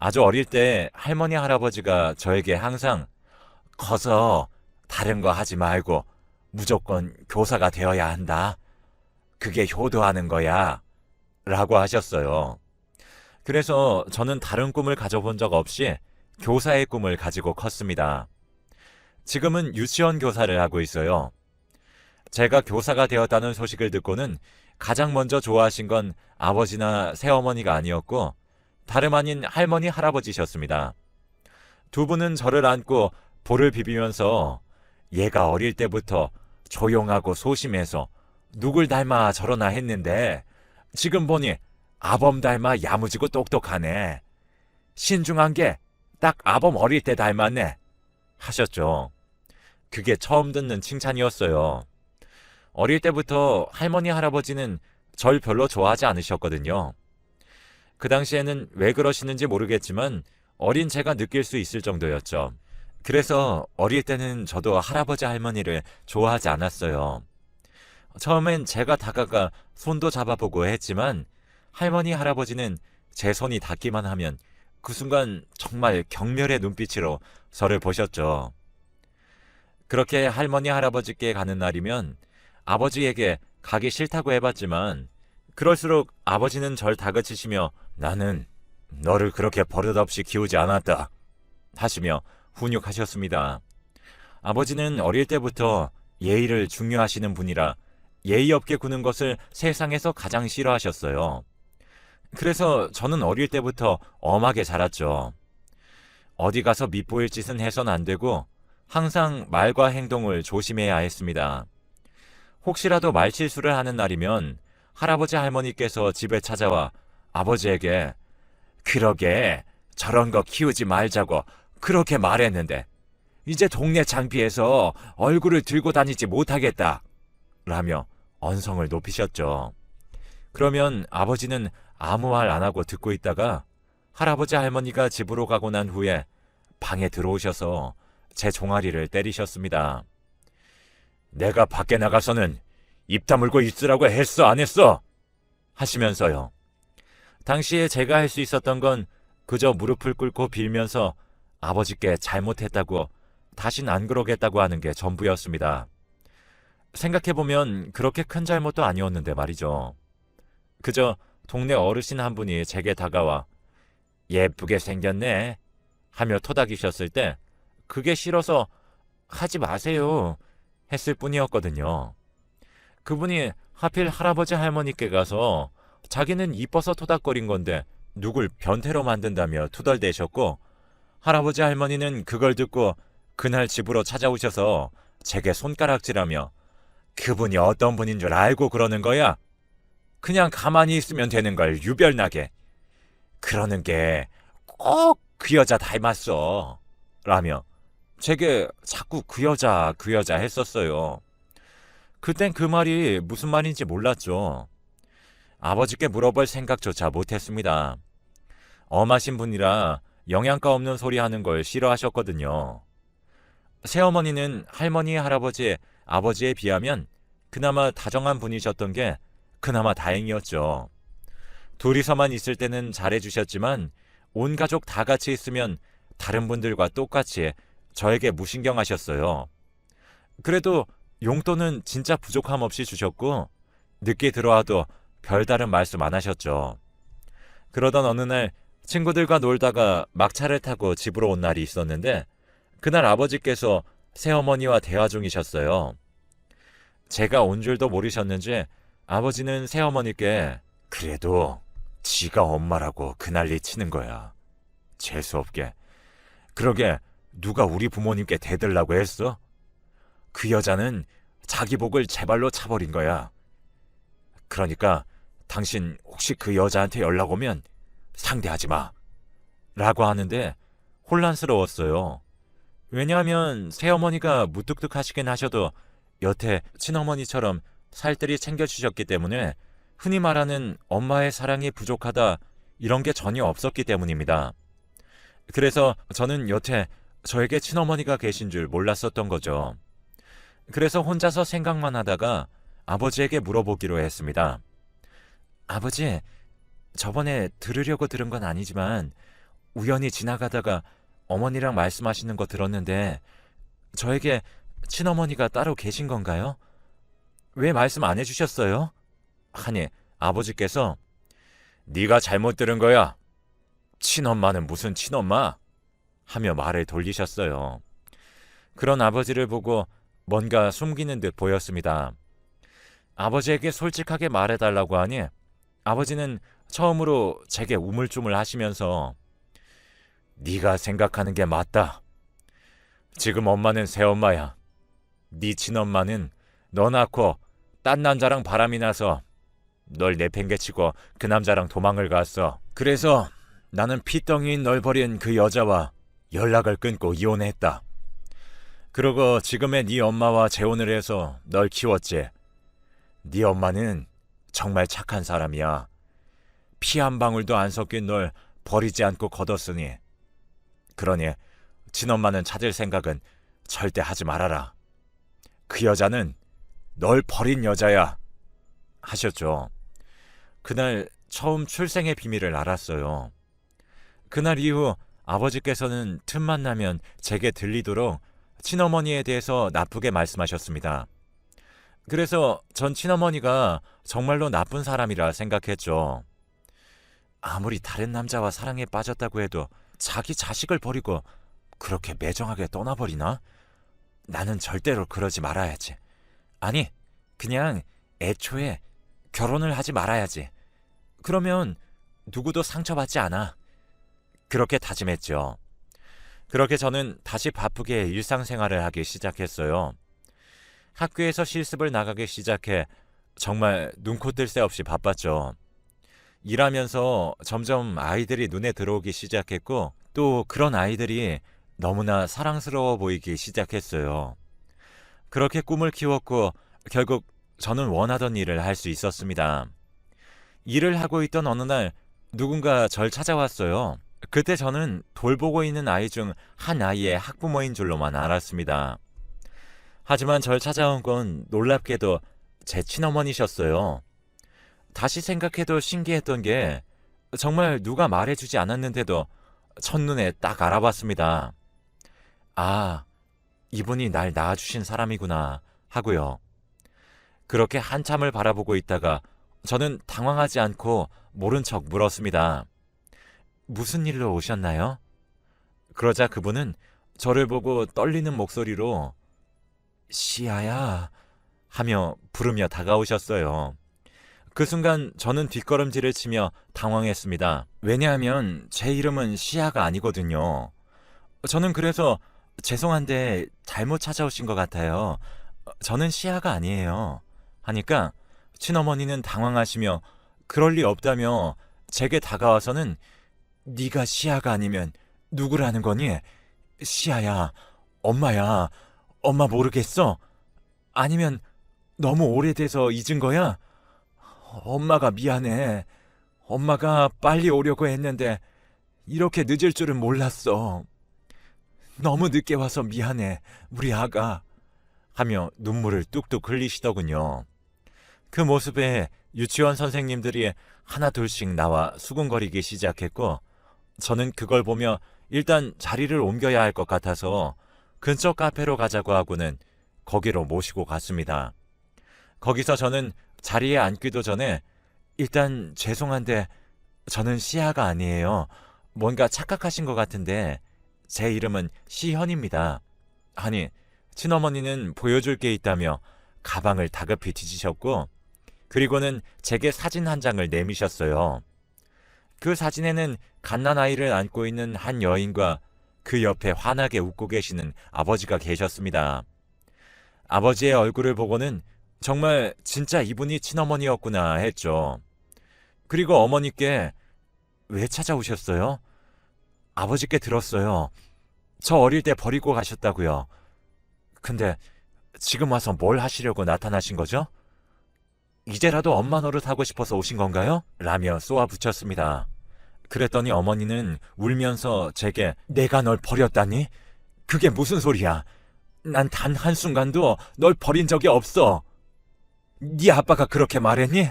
아주 어릴 때 할머니 할아버지가 저에게 항상 커서 다른 거 하지 말고 무조건 교사가 되어야 한다. 그게 효도하는 거야. 라고 하셨어요. 그래서 저는 다른 꿈을 가져본 적 없이 교사의 꿈을 가지고 컸습니다. 지금은 유치원 교사를 하고 있어요. 제가 교사가 되었다는 소식을 듣고는 가장 먼저 좋아하신 건 아버지나 새어머니가 아니었고 다름 아닌 할머니 할아버지셨습니다. 두 분은 저를 안고 볼을 비비면서 얘가 어릴 때부터 조용하고 소심해서 누굴 닮아 저러나 했는데 지금 보니 아범 닮아 야무지고 똑똑하네. 신중한 게 딱 아범 어릴 때 닮았네. 하셨죠. 그게 처음 듣는 칭찬이었어요. 어릴 때부터 할머니 할아버지는 절 별로 좋아하지 않으셨거든요. 그 당시에는 왜 그러시는지 모르겠지만 어린 제가 느낄 수 있을 정도였죠. 그래서 어릴 때는 저도 할아버지 할머니를 좋아하지 않았어요. 처음엔 제가 다가가 손도 잡아보고 했지만 할머니 할아버지는 제 손이 닿기만 하면 그 순간 정말 경멸의 눈빛으로 저를 보셨죠. 그렇게 할머니 할아버지께 가는 날이면 아버지에게 가기 싫다고 해봤지만 그럴수록 아버지는 절 다그치시며 나는 너를 그렇게 버릇없이 키우지 않았다 하시며 훈육하셨습니다. 아버지는 어릴 때부터 예의를 중요하시는 분이라 예의 없게 구는 것을 세상에서 가장 싫어하셨어요. 그래서 저는 어릴 때부터 엄하게 자랐죠. 어디 가서 밉보일 짓은 해선 안 되고 항상 말과 행동을 조심해야 했습니다. 혹시라도 말실수를 하는 날이면 할아버지 할머니께서 집에 찾아와 아버지에게 그러게 저런 거 키우지 말자고 그렇게 말했는데 이제 동네 장비에서 얼굴을 들고 다니지 못하겠다 라며 언성을 높이셨죠. 그러면 아버지는 아무 말 안 하고 듣고 있다가 할아버지 할머니가 집으로 가고 난 후에 방에 들어오셔서 제 종아리를 때리셨습니다. 내가 밖에 나가서는 입 다물고 있으라고 했어 안 했어? 하시면서요. 당시에 제가 할 수 있었던 건 그저 무릎을 꿇고 빌면서 아버지께 잘못했다고 다신 안 그러겠다고 하는 게 전부였습니다. 생각해보면 그렇게 큰 잘못도 아니었는데 말이죠. 그저 동네 어르신 한 분이 제게 다가와 예쁘게 생겼네 하며 토닥이셨을 때 그게 싫어서 하지 마세요 했을 뿐이었거든요. 그분이 하필 할아버지 할머니께 가서 자기는 이뻐서 토닥거린 건데 누굴 변태로 만든다며 투덜대셨고 할아버지 할머니는 그걸 듣고 그날 집으로 찾아오셔서 제게 손가락질하며 그분이 어떤 분인 줄 알고 그러는 거야? 그냥 가만히 있으면 되는 걸 유별나게. 그러는 게 꼭 그 여자 닮았어. 라며 제게 자꾸 그 여자, 그 여자 했었어요. 그땐 그 말이 무슨 말인지 몰랐죠. 아버지께 물어볼 생각조차 못했습니다. 엄하신 분이라 영양가 없는 소리 하는 걸 싫어하셨거든요. 새어머니는 할머니, 할아버지, 아버지에 비하면 그나마 다정한 분이셨던 게 그나마 다행이었죠. 둘이서만 있을 때는 잘해주셨지만 온 가족 다 같이 있으면 다른 분들과 똑같이 저에게 무신경하셨어요. 그래도 용돈은 진짜 부족함 없이 주셨고 늦게 들어와도 별다른 말씀 안 하셨죠. 그러던 어느 날 친구들과 놀다가 막차를 타고 집으로 온 날이 있었는데 그날 아버지께서 새어머니와 대화 중이셨어요. 제가 온 줄도 모르셨는지 아버지는 새어머니께 그래도 지가 엄마라고 그 난리 치는 거야. 재수없게. 그러게 누가 우리 부모님께 대들라고 했어? 그 여자는 자기 복을 제 발로 차버린 거야. 그러니까 당신 혹시 그 여자한테 연락 오면 상대하지 마. 라고 하는데 혼란스러웠어요. 왜냐하면 새어머니가 무뚝뚝하시긴 하셔도 여태 친어머니처럼 살뜰히 챙겨주셨기 때문에 흔히 말하는 엄마의 사랑이 부족하다 이런 게 전혀 없었기 때문입니다. 그래서 저는 여태 저에게 친어머니가 계신 줄 몰랐었던 거죠. 그래서 혼자서 생각만 하다가 아버지에게 물어보기로 했습니다. 아버지, 저번에 들으려고 들은 건 아니지만 우연히 지나가다가 어머니랑 말씀하시는 거 들었는데 저에게 친어머니가 따로 계신 건가요? 왜 말씀 안 해주셨어요? 하니 아버지께서 네가 잘못 들은 거야. 친엄마는 무슨 친엄마? 하며 말을 돌리셨어요. 그런 아버지를 보고 뭔가 숨기는 듯 보였습니다. 아버지에게 솔직하게 말해달라고 하니 아버지는 처음으로 제게 우물쭈물 하시면서 네가 생각하는 게 맞다. 지금 엄마는 새엄마야. 네 친엄마는 너 낳고 딴 남자랑 바람이 나서 널 내팽개치고 그 남자랑 도망을 갔어. 그래서 나는 피덩이인 널 버린 그 여자와 연락을 끊고 이혼했다. 그러고 지금의 네 엄마와 재혼을 해서 널 키웠지. 네 엄마는 정말 착한 사람이야. 피 한 방울도 안 섞인 널 버리지 않고 걷었으니. 그러니 친엄마는 찾을 생각은 절대 하지 말아라. 그 여자는 널 버린 여자야. 하셨죠. 그날 처음 출생의 비밀을 알았어요. 그날 이후 아버지께서는 틈만 나면 제게 들리도록 친어머니에 대해서 나쁘게 말씀하셨습니다. 그래서 전 친어머니가 정말로 나쁜 사람이라 생각했죠. 아무리 다른 남자와 사랑에 빠졌다고 해도 자기 자식을 버리고 그렇게 매정하게 떠나버리나? 나는 절대로 그러지 말아야지. 아니, 그냥 애초에 결혼을 하지 말아야지. 그러면 누구도 상처받지 않아. 그렇게 다짐했죠. 그렇게 저는 다시 바쁘게 일상생활을 하기 시작했어요. 학교에서 실습을 나가기 시작해 정말 눈코 뜰 새 없이 바빴죠. 일하면서 점점 아이들이 눈에 들어오기 시작했고 또 그런 아이들이 너무나 사랑스러워 보이기 시작했어요. 그렇게 꿈을 키웠고 결국 저는 원하던 일을 할 수 있었습니다. 일을 하고 있던 어느 날 누군가 절 찾아왔어요. 그때 저는 돌보고 있는 아이 중 한 아이의 학부모인 줄로만 알았습니다. 하지만 절 찾아온 건 놀랍게도 제 친어머니셨어요. 다시 생각해도 신기했던 게 정말 누가 말해주지 않았는데도 첫눈에 딱 알아봤습니다. 아, 이분이 날 낳아주신 사람이구나 하고요. 그렇게 한참을 바라보고 있다가 저는 당황하지 않고 모른 척 물었습니다. 무슨 일로 오셨나요? 그러자 그분은 저를 보고 떨리는 목소리로 시아야 하며 부르며 다가오셨어요. 그 순간 저는 뒷걸음질을 치며 당황했습니다. 왜냐하면 제 이름은 시아가 아니거든요. 저는 그래서 죄송한데 잘못 찾아오신 것 같아요. 저는 시아가 아니에요. 하니까 친어머니는 당황하시며 그럴 리 없다며 제게 다가와서는 네가 시아가 아니면 누구라는 거니? 시아야, 엄마야, 엄마 모르겠어? 아니면 너무 오래돼서 잊은 거야? 엄마가 미안해. 엄마가 빨리 오려고 했는데 이렇게 늦을 줄은 몰랐어. 너무 늦게 와서 미안해, 우리 아가. 하며 눈물을 뚝뚝 흘리시더군요. 그 모습에 유치원 선생님들이 하나 둘씩 나와 수군거리기 시작했고, 저는 그걸 보며 일단 자리를 옮겨야 할 것 같아서 근처 카페로 가자고 하고는 거기로 모시고 갔습니다. 거기서 저는 자리에 앉기도 전에 일단 죄송한데 저는 시아가 아니에요. 뭔가 착각하신 것 같은데 제 이름은 시현입니다. 하니 친어머니는 보여줄 게 있다며 가방을 다급히 뒤지셨고 그리고는 제게 사진 한 장을 내미셨어요. 그 사진에는 갓난 아이를 안고 있는 한 여인과 그 옆에 환하게 웃고 계시는 아버지가 계셨습니다. 아버지의 얼굴을 보고는 정말 진짜 이분이 친어머니였구나 했죠. 그리고 어머니께 왜 찾아오셨어요? 아버지께 들었어요. 저 어릴 때 버리고 가셨다고요. 근데 지금 와서 뭘 하시려고 나타나신 거죠? 이제라도 엄마 노릇 하고 싶어서 오신 건가요? 라며 쏘아 붙였습니다. 그랬더니 어머니는 울면서 제게 내가 널 버렸다니? 그게 무슨 소리야? 난 단 한순간도 널 버린 적이 없어. 네 아빠가 그렇게 말했니?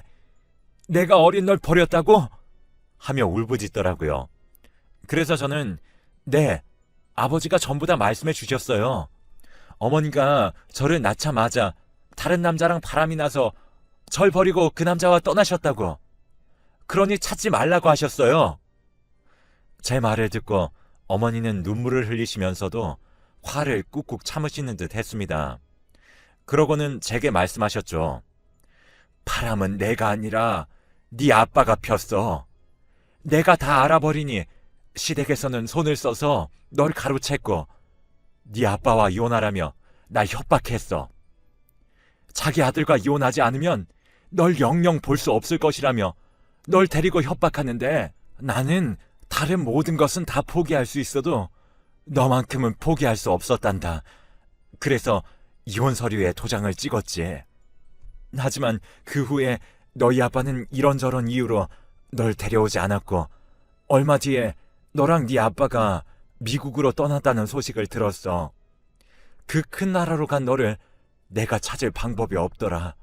내가 어린 널 버렸다고? 하며 울부짖더라고요. 그래서 저는 네, 아버지가 전부 다 말씀해 주셨어요. 어머니가 저를 낳자마자 다른 남자랑 바람이 나서 절 버리고 그 남자와 떠나셨다고. 그러니 찾지 말라고 하셨어요. 제 말을 듣고 어머니는 눈물을 흘리시면서도 화를 꾹꾹 참으시는 듯 했습니다. 그러고는 제게 말씀하셨죠. 바람은 내가 아니라 네 아빠가 폈어. 내가 다 알아버리니 시댁에서는 손을 써서 널 가로챘고 네 아빠와 이혼하라며 날 협박했어. 자기 아들과 이혼하지 않으면 널 영영 볼 수 없을 것이라며 널 데리고 협박하는데 나는 다른 모든 것은 다 포기할 수 있어도 너만큼은 포기할 수 없었단다. 그래서 이혼 서류에 도장을 찍었지. 하지만 그 후에 너희 아빠는 이런저런 이유로 널 데려오지 않았고 얼마 뒤에 너랑 네 아빠가 미국으로 떠났다는 소식을 들었어. 그 큰 나라로 간 너를 내가 찾을 방법이 없더라.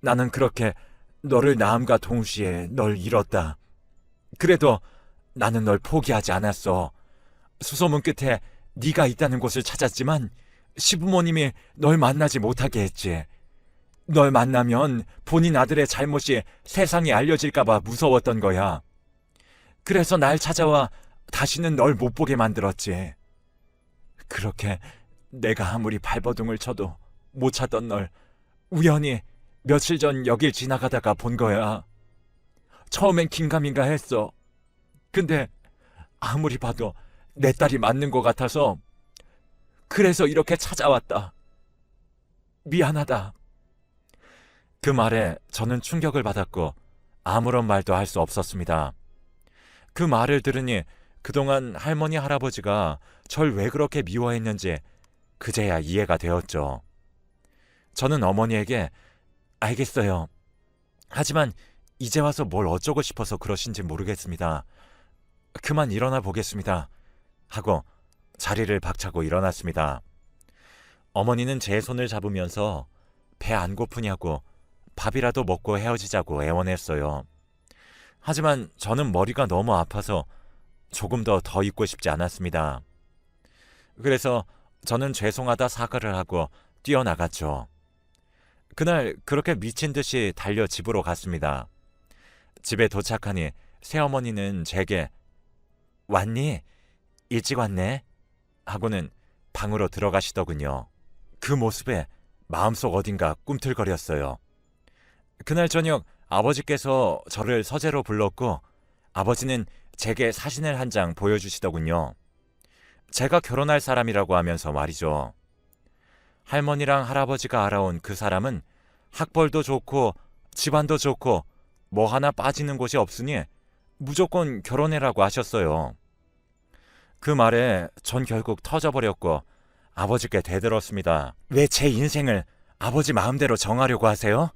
나는 그렇게 너를 낳음과 동시에 널 잃었다. 그래도 나는 널 포기하지 않았어. 수소문 끝에 네가 있다는 곳을 찾았지만 시부모님이 널 만나지 못하게 했지. 널 만나면 본인 아들의 잘못이 세상에 알려질까봐 무서웠던 거야. 그래서 날 찾아와 다시는 널 못 보게 만들었지. 그렇게 내가 아무리 발버둥을 쳐도 못 찾던 널 우연히 며칠 전 여길 지나가다가 본 거야. 처음엔 긴가민가 했어. 근데 아무리 봐도 내 딸이 맞는 것 같아서 그래서 이렇게 찾아왔다. 미안하다. 그 말에 저는 충격을 받았고 아무런 말도 할 수 없었습니다. 그 말을 들으니 그동안 할머니 할아버지가 절 왜 그렇게 미워했는지 그제야 이해가 되었죠. 저는 어머니에게 알겠어요. 하지만 이제 와서 뭘 어쩌고 싶어서 그러신지 모르겠습니다. 그만 일어나 보겠습니다. 하고 자리를 박차고 일어났습니다. 어머니는 제 손을 잡으면서 배 안 고프냐고 밥이라도 먹고 헤어지자고 애원했어요. 하지만 저는 머리가 너무 아파서 조금 더더 있고 싶지 않았습니다. 그래서 저는 죄송하다 사과를 하고 뛰어나갔죠. 그날 그렇게 미친 듯이 달려 집으로 갔습니다. 집에 도착하니 새어머니는 제게 왔니? 일찍 왔네? 하고는 방으로 들어가시더군요. 그 모습에 마음속 어딘가 꿈틀거렸어요. 그날 저녁 아버지께서 저를 서재로 불렀고 아버지는 제게 사진을 한 장 보여주시더군요. 제가 결혼할 사람이라고 하면서 말이죠. 할머니랑 할아버지가 알아온 그 사람은 학벌도 좋고 집안도 좋고 뭐 하나 빠지는 곳이 없으니 무조건 결혼해라고 하셨어요. 그 말에 전 결국 터져버렸고 아버지께 대들었습니다. 왜 제 인생을 아버지 마음대로 정하려고 하세요?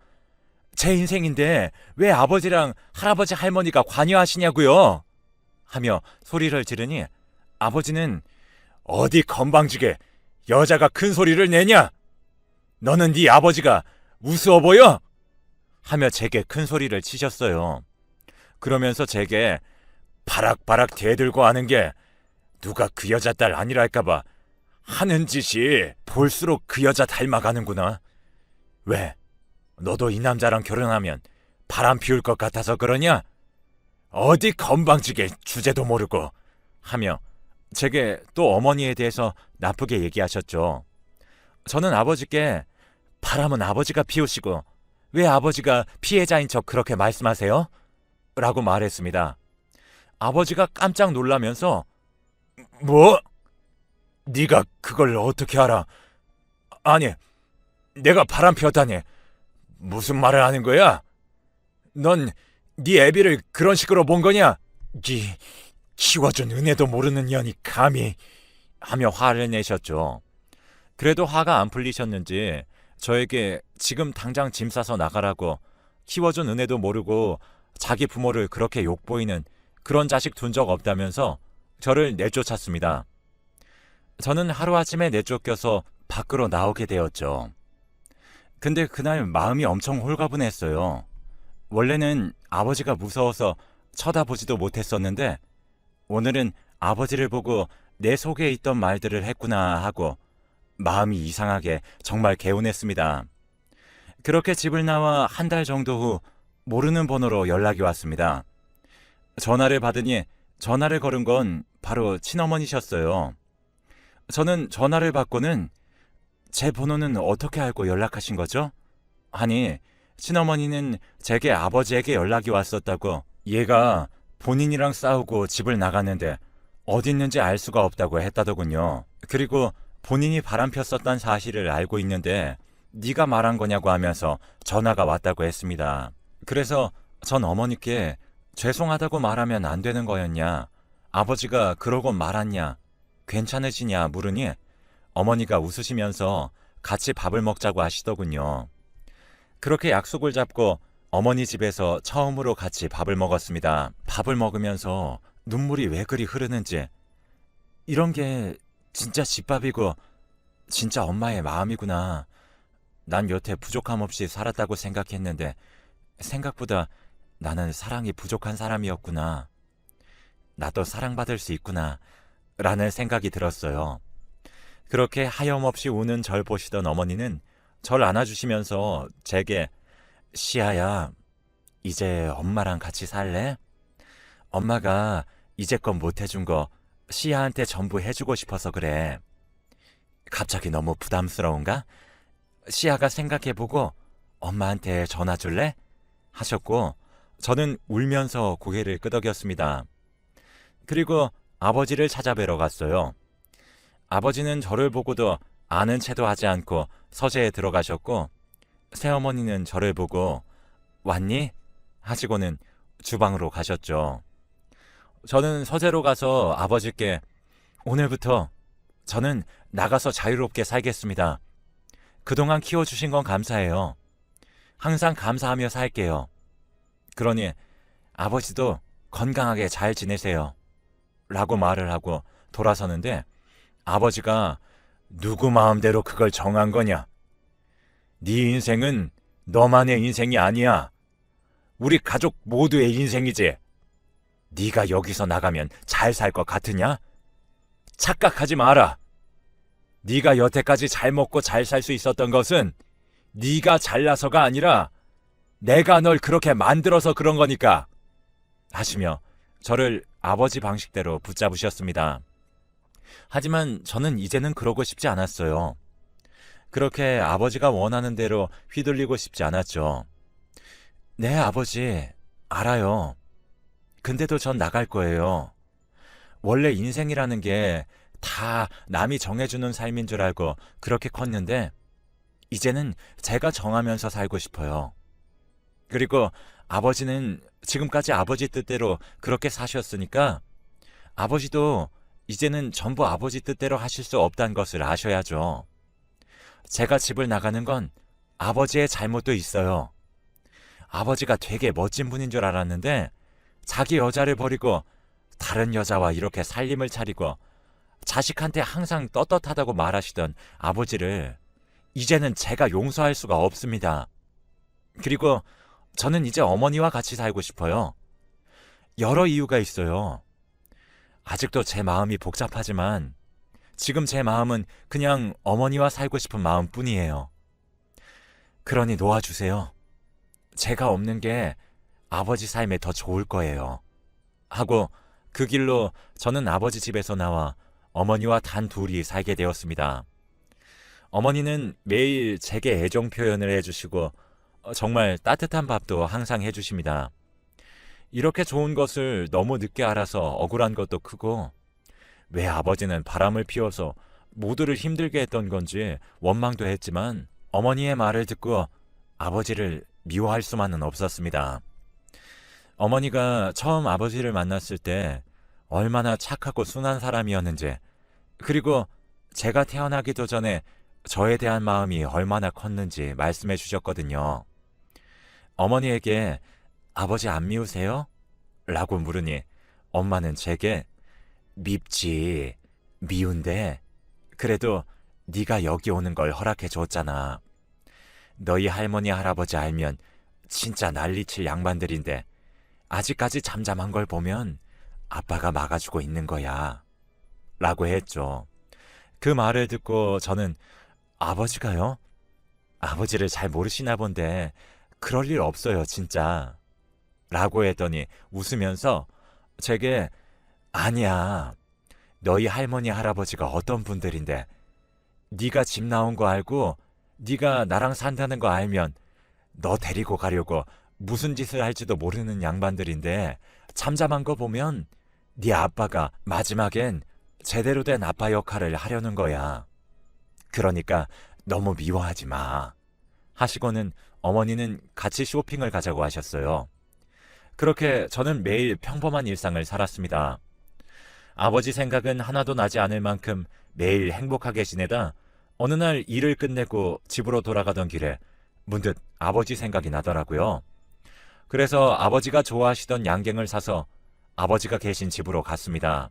제 인생인데 왜 아버지랑 할아버지 할머니가 관여하시냐고요? 하며 소리를 지르니 아버지는 어디 건방지게 여자가 큰 소리를 내냐? 너는 네 아버지가 우스워 보여? 하며 제게 큰 소리를 치셨어요. 그러면서 제게 바락바락 대들고 하는 게 누가 그 여자 딸 아니랄까봐 하는 짓이 볼수록 그 여자 닮아가는구나. 왜? 너도 이 남자랑 결혼하면 바람 피울 것 같아서 그러냐? 어디 건방지게 주제도 모르고 하며 제게 또 어머니에 대해서 나쁘게 얘기하셨죠. 저는 아버지께 바람은 아버지가 피우시고 왜 아버지가 피해자인 척 그렇게 말씀하세요? 라고 말했습니다. 아버지가 깜짝 놀라면서 뭐? 네가 그걸 어떻게 알아? 아니, 내가 바람 피웠다니 무슨 말을 하는 거야? 넌 네 애비를 그런 식으로 본 거냐? 네 키워준 은혜도 모르는 년이 감히 하며 화를 내셨죠. 그래도 화가 안 풀리셨는지 저에게 지금 당장 짐 싸서 나가라고 키워준 은혜도 모르고 자기 부모를 그렇게 욕보이는 그런 자식 둔 적 없다면서 저를 내쫓았습니다. 저는 하루아침에 내쫓겨서 밖으로 나오게 되었죠. 근데 그날 마음이 엄청 홀가분했어요. 원래는 아버지가 무서워서 쳐다보지도 못했었는데 오늘은 아버지를 보고 내 속에 있던 말들을 했구나 하고 마음이 이상하게 정말 개운했습니다. 그렇게 집을 나와 한 달 정도 후 모르는 번호로 연락이 왔습니다. 전화를 받으니 전화를 걸은 건 바로 친어머니셨어요. 저는 전화를 받고는 제 번호는 어떻게 알고 연락하신 거죠? 아니, 친어머니는 제게 아버지에게 연락이 왔었다고 얘가 본인이랑 싸우고 집을 나갔는데 어디 있는지 알 수가 없다고 했다더군요. 그리고 본인이 바람 폈었던 사실을 알고 있는데 네가 말한 거냐고 하면서 전화가 왔다고 했습니다. 그래서 전 어머니께 죄송하다고 말하면 안 되는 거였냐? 아버지가 그러고 말았냐? 괜찮으시냐 물으니 어머니가 웃으시면서 같이 밥을 먹자고 하시더군요. 그렇게 약속을 잡고 어머니 집에서 처음으로 같이 밥을 먹었습니다. 밥을 먹으면서 눈물이 왜 그리 흐르는지 이런 게 진짜 집밥이고 진짜 엄마의 마음이구나. 난 여태 부족함 없이 살았다고 생각했는데 생각보다 나는 사랑이 부족한 사람이었구나. 나도 사랑받을 수 있구나. 라는 생각이 들었어요. 그렇게 하염없이 우는 절 보시던 어머니는 절 안아주시면서 제게 시아야, 이제 엄마랑 같이 살래? 엄마가 이제껏 못해준 거 시아한테 전부 해주고 싶어서 그래. 갑자기 너무 부담스러운가? 시아가 생각해보고 엄마한테 전화 줄래? 하셨고, 저는 울면서 고개를 끄덕였습니다. 그리고 아버지를 찾아뵈러 갔어요. 아버지는 저를 보고도 아는 체도 하지 않고 서재에 들어가셨고, 새어머니는 저를 보고 왔니? 하시고는 주방으로 가셨죠. 저는 서재로 가서 아버지께 오늘부터 저는 나가서 자유롭게 살겠습니다. 그동안 키워주신 건 감사해요. 항상 감사하며 살게요. 그러니 아버지도 건강하게 잘 지내세요. 라고 말을 하고 돌아서는데 아버지가 누구 마음대로 그걸 정한 거냐? 네 인생은 너만의 인생이 아니야. 우리 가족 모두의 인생이지. 네가 여기서 나가면 잘 살 것 같으냐? 착각하지 마라. 네가 여태까지 잘 먹고 잘 살 수 있었던 것은 네가 잘나서가 아니라 내가 널 그렇게 만들어서 그런 거니까. 하시며 저를 아버지 방식대로 붙잡으셨습니다. 하지만 저는 이제는 그러고 싶지 않았어요. 그렇게 아버지가 원하는 대로 휘둘리고 싶지 않았죠. 네, 아버지, 알아요. 근데도 전 나갈 거예요. 원래 인생이라는 게 다 남이 정해주는 삶인 줄 알고 그렇게 컸는데, 이제는 제가 정하면서 살고 싶어요. 그리고 아버지는 지금까지 아버지 뜻대로 그렇게 사셨으니까, 아버지도 이제는 전부 아버지 뜻대로 하실 수 없다는 것을 아셔야죠. 제가 집을 나가는 건 아버지의 잘못도 있어요. 아버지가 되게 멋진 분인 줄 알았는데 자기 여자를 버리고 다른 여자와 이렇게 살림을 차리고 자식한테 항상 떳떳하다고 말하시던 아버지를 이제는 제가 용서할 수가 없습니다. 그리고 저는 이제 어머니와 같이 살고 싶어요. 여러 이유가 있어요. 아직도 제 마음이 복잡하지만 지금 제 마음은 그냥 어머니와 살고 싶은 마음 뿐이에요. 그러니 놓아주세요. 제가 없는 게 아버지 삶에 더 좋을 거예요. 하고 그 길로 저는 아버지 집에서 나와 어머니와 단 둘이 살게 되었습니다. 어머니는 매일 제게 애정 표현을 해주시고 어, 정말 따뜻한 밥도 항상 해주십니다. 이렇게 좋은 것을 너무 늦게 알아서 억울한 것도 크고 왜 아버지는 바람을 피워서 모두를 힘들게 했던 건지 원망도 했지만 어머니의 말을 듣고 아버지를 미워할 수만은 없었습니다. 어머니가 처음 아버지를 만났을 때 얼마나 착하고 순한 사람이었는지 그리고 제가 태어나기도 전에 저에 대한 마음이 얼마나 컸는지 말씀해 주셨거든요. 어머니에게 아버지 안 미우세요? 라고 물으니 엄마는 제게 밉지 미운데 그래도 네가 여기 오는 걸 허락해 줬잖아. 너희 할머니 할아버지 알면 진짜 난리칠 양반들인데 아직까지 잠잠한 걸 보면 아빠가 막아주고 있는 거야. 라고 했죠. 그 말을 듣고 저는 아버지가요? 아버지를 잘 모르시나 본데 그럴 일 없어요, 진짜. 라고 했더니 웃으면서 제게 아니야. 너희 할머니 할아버지가 어떤 분들인데 네가 집 나온 거 알고 네가 나랑 산다는 거 알면 너 데리고 가려고 무슨 짓을 할지도 모르는 양반들인데 잠잠한 거 보면 네 아빠가 마지막엔 제대로 된 아빠 역할을 하려는 거야. 그러니까 너무 미워하지 마. 하시고는 어머니는 같이 쇼핑을 가자고 하셨어요. 그렇게 저는 매일 평범한 일상을 살았습니다. 아버지 생각은 하나도 나지 않을 만큼 매일 행복하게 지내다 어느 날 일을 끝내고 집으로 돌아가던 길에 문득 아버지 생각이 나더라고요. 그래서 아버지가 좋아하시던 양갱을 사서 아버지가 계신 집으로 갔습니다.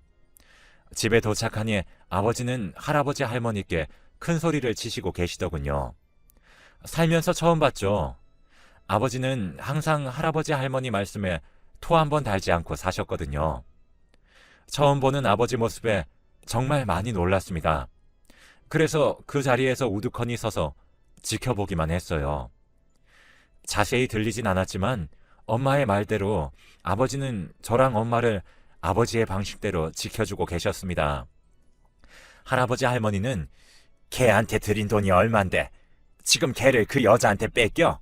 집에 도착하니 아버지는 할아버지 할머니께 큰 소리를 치시고 계시더군요. 살면서 처음 봤죠. 아버지는 항상 할아버지 할머니 말씀에 토 한 번 달지 않고 사셨거든요. 처음 보는 아버지 모습에 정말 많이 놀랐습니다. 그래서 그 자리에서 우두커니 서서 지켜보기만 했어요. 자세히 들리진 않았지만 엄마의 말대로 아버지는 저랑 엄마를 아버지의 방식대로 지켜주고 계셨습니다. 할아버지 할머니는 걔한테 드린 돈이 얼만데 지금 걔를 그 여자한테 뺏겨?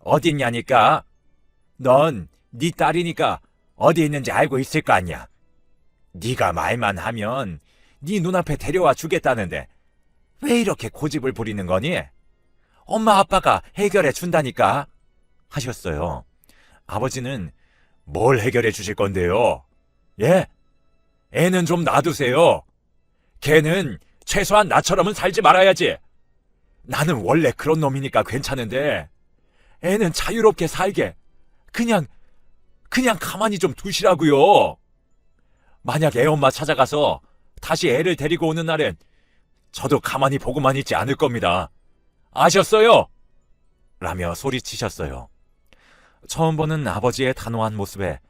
어딨냐니까? 넌 네 딸이니까 어디 있는지 알고 있을 거 아니야. 네가 말만 하면 네 눈앞에 데려와 주겠다는데 왜 이렇게 고집을 부리는 거니? 엄마 아빠가 해결해 준다니까 하셨어요. 아버지는 뭘 해결해 주실 건데요? 예? 애는 좀 놔두세요. 걔는 최소한 나처럼은 살지 말아야지. 나는 원래 그런 놈이니까 괜찮은데 애는 자유롭게 살게 그냥 그냥 가만히 좀 두시라고요. 만약 애 엄마 찾아가서 다시 애를 데리고 오는 날엔 저도 가만히 보고만 있지 않을 겁니다. 아셨어요? 라며 소리치셨어요. 처음 보는 아버지의 단호한 모습에